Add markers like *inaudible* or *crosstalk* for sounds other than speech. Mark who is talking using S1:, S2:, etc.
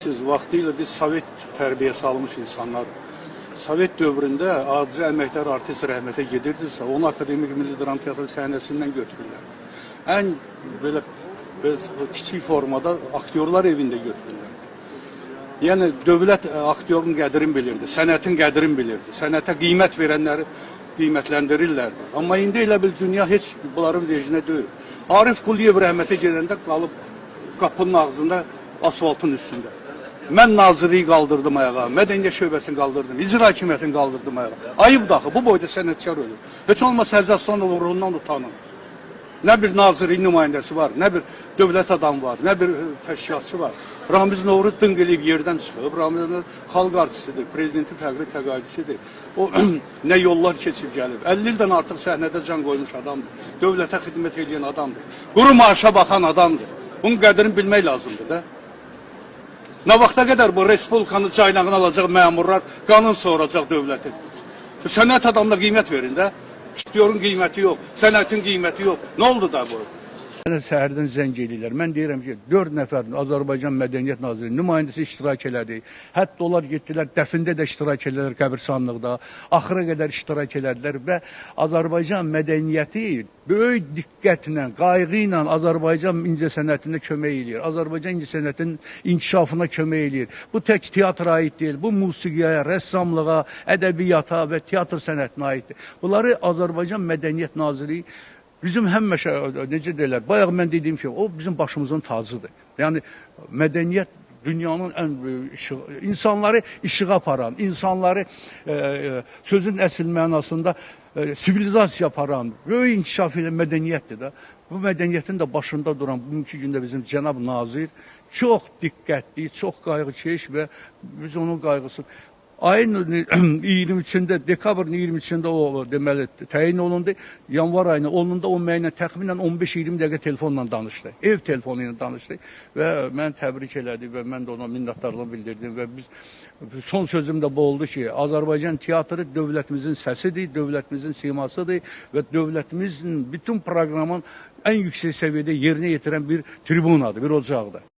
S1: bilirsiniz, vaxtilə biz Sovet tərbiyəsi almış insanlarıq. Sovet dövründə aciz əməkdar artist rəhmətə gedirdisə, onu Akademik Milli Dram Teatrı səhnəsindən götürürlər. Ən belə, belə kiçik formada aktyorlar evində götürürlər. Yəni dövlət ə, aktyorun qədrini bilirdi, sənətin qədrini bilirdi. Sənətə qiymət verənləri qiymətləndirirlərdi. Amma indi elə bil dünya heç bunların vecində deyil. Arif Quliyev rəhmətə gedəndə qalıb qapının ağzında asfaltın üstündə. Mən nazirliyi qaldırdım ayağa, mədəniyyət şöbəsini qaldırdım, icra hakimiyyətini qaldırdım ayağa. Ayıbdır axı, bu boyda sənətkar ölür. Heç olmasa Həzərslanov uğrundan utanın. Nə bir nazirin nümayəndəsi var, nə bir dövlət adamı var, nə bir e, təşkilatçı var. Ramiz Novruz dınq eləyib yerdən çıxıb, Ramiz Novruz xalq artistidir, prezidentin fəqri təqaüdçüsüdür. O *clears throat* nə yollar keçib gəlib. 50 ildən artıq səhnədə can qoymuş adamdır. Dövlətə xidmət edən adamdır. Quru maaşa baxan adamdır. Bunun qədrini bilmək lazımdır da. Nə vaxta qədər bu respublikanın caynağını alacaq məmurlar qanun soracaq dövlətin. Sənət adamına qiymət verin də. İştiyorun qiyməti yox, sənətin qiyməti yox. Nə oldu da bu? Mənə səhərdən zəng eləyirlər. Mən deyirəm ki, 4 nəfər Azərbaycan Mədəniyyət Naziri nümayəndəsi iştirak elədi. Hətta onlar getdilər, dəfində də iştirak elədilər qəbirstanlıqda. Axıra qədər iştirak elədilər və Azərbaycan mədəniyyəti böyük diqqətlə, qayğı ilə Azərbaycan incəsənətinə kömək eləyir. Azərbaycan incəsənətinin inkişafına kömək eləyir. Bu tək teatra aid deyil, bu musiqiyə, rəssamlığa, ədəbiyyata və teatr sənətinə aiddir. Bunları Azərbaycan Mədəniyyət Naziri Bizim həmişə necə deyirlər, bayaq mən dediyim kimi, o bizim başımızın tacıdır. Yəni mədəniyyət dünyanın ən böyük işığı, insanları işığa aparan, insanları e, e, sözün əsl mənasında e, sivilizasiya aparan, böyük inkişaf edən mədəniyyətdir də. Bu mədəniyyətin də başında duran bugünkü gündə bizim cənab nazir çox diqqətli, çox qayğıkeş və biz onun qayğısını Ayın 23-də, *clears throat* dekabrın 23-də o deməli təyin olundu. Yanvar ayının 10-unda o mənlə təxminən 15-20 dəqiqə telefonla danışdı. Ev telefonu ilə danışdı və mən təbrik elədi və mən də ona minnətdarlıq bildirdim və biz son sözüm də bu oldu ki, Azərbaycan teatrı dövlətimizin səsidir, dövlətimizin simasıdır və dövlətimizin bütün proqramın ən yüksək səviyyədə yerinə yetirən bir tribunadır, bir ocaqdır.